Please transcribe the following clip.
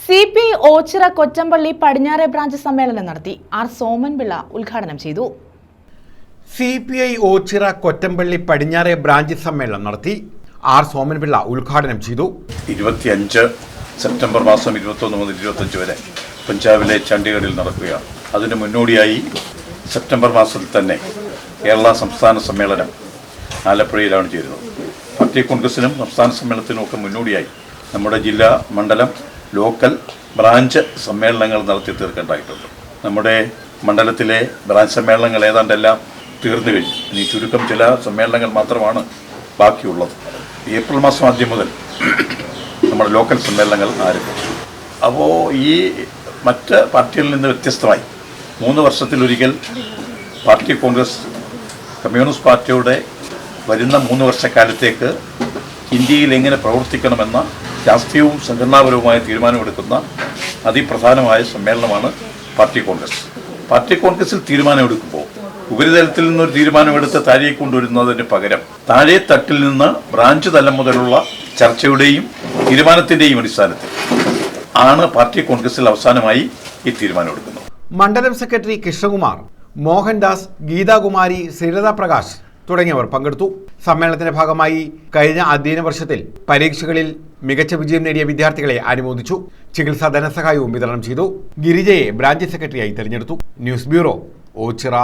C P I Ochira Kochampally പടിഞ്ഞാറെ branch സമ്മേളനം നടത്തി ആർ സോമൻപിള്ള ഉദ്ഘാടനം ചെയ്തു. C P I Ochira Kottampally പടിഞ്ഞാറെ ബ്രാഞ്ച് സമ്മേളനം നടത്തി ആർ സോമൻപിള്ള ഉദ്ഘാടനം ചെയ്തു. ഇരുപത്തിയഞ്ച് സെപ്റ്റംബർ മാസം ഇരുപത്തൊന്ന് മുതൽ ഇരുപത്തഞ്ച് വരെ പഞ്ചാബിലെ ചണ്ഡീഗഡിൽ നടക്കുകയാണ്. അതിന് മുന്നോടിയായി സെപ്റ്റംബർ മാസത്തിൽ തന്നെ കേരള സംസ്ഥാന സമ്മേളനം ആലപ്പുഴയിലാണ് ചേരുന്നത്. പാർട്ടി കോൺഗ്രസിനും സംസ്ഥാന സമ്മേളനത്തിനും ഒക്കെ മുന്നോടിയായി നമ്മുടെ ജില്ലാ മണ്ഡലം ലോക്കൽ ബ്രാഞ്ച് സമ്മേളനങ്ങൾ നടത്തി തീർക്കേണ്ടതായിട്ടുണ്ട്. നമ്മുടെ മണ്ഡലത്തിലെ ബ്രാഞ്ച് സമ്മേളനങ്ങൾ ഏതാണ്ടെല്ലാം തീർന്നു കഴിഞ്ഞു. ഇനി ചുരുക്കം ചില സമ്മേളനങ്ങൾ മാത്രമാണ് ബാക്കിയുള്ളത്. ഏപ്രിൽ മാസം ആദ്യം മുതൽ നമ്മുടെ ലോക്കൽ സമ്മേളനങ്ങൾ ആരംഭിച്ചു. അപ്പോൾ ഈ മറ്റ് പാർട്ടികളിൽ നിന്ന് വ്യത്യസ്തമായി മൂന്ന് വർഷത്തിലൊരിക്കൽ പാർട്ടി കോൺഗ്രസ് കമ്മ്യൂണിസ്റ്റ് പാർട്ടിയുടെ വരുന്ന മൂന്ന് വർഷക്കാലത്തേക്ക് ഇന്ത്യയിൽ എങ്ങനെ പ്രവർത്തിക്കണമെന്ന രാഷ്ട്രീയവും സംഘടനാപരവുമായ തീരുമാനമെടുക്കുന്ന അതിപ്രധാനമായ സമ്മേളനമാണ് പാർട്ടി കോൺഗ്രസ്. പാർട്ടി കോൺഗ്രസിൽ തീരുമാനമെടുക്കുമ്പോൾ ഉപരിതലത്തിൽ നിന്നൊരു തീരുമാനമെടുത്ത് താഴേക്ക് കൊണ്ടുവരുന്നതിന് പകരം താഴെ തട്ടിൽ നിന്ന് ബ്രാഞ്ച് തലം മുതലുള്ള ചർച്ചയുടെയും തീരുമാനത്തിന്റെയും അടിസ്ഥാനത്തിൽ ആണ് പാർട്ടി കോൺഗ്രസിൽ അവസാനമായി ഈ തീരുമാനമെടുക്കുന്നത്. മണ്ഡലം സെക്രട്ടറി കൃഷ്ണകുമാർ മോഹൻദാസ് ഗീതാകുമാരി ശ്രീലത പ്രകാശ് തുടങ്ങിയവർ പങ്കെടുത്തു. സമ്മേളനത്തിന്റെ ഭാഗമായി കഴിഞ്ഞ അധ്യയന വർഷത്തിൽ പരീക്ഷകളിൽ മികച്ച വിജയം നേടിയ വിദ്യാർത്ഥികളെ അനുമോദിച്ചു. ചികിത്സാ ധനസഹായവും വിതരണം ചെയ്തു. ഗിരിജയെ ബ്രാഞ്ച് സെക്രട്ടറിയായി തെരഞ്ഞെടുത്തു. News bureau Ochira.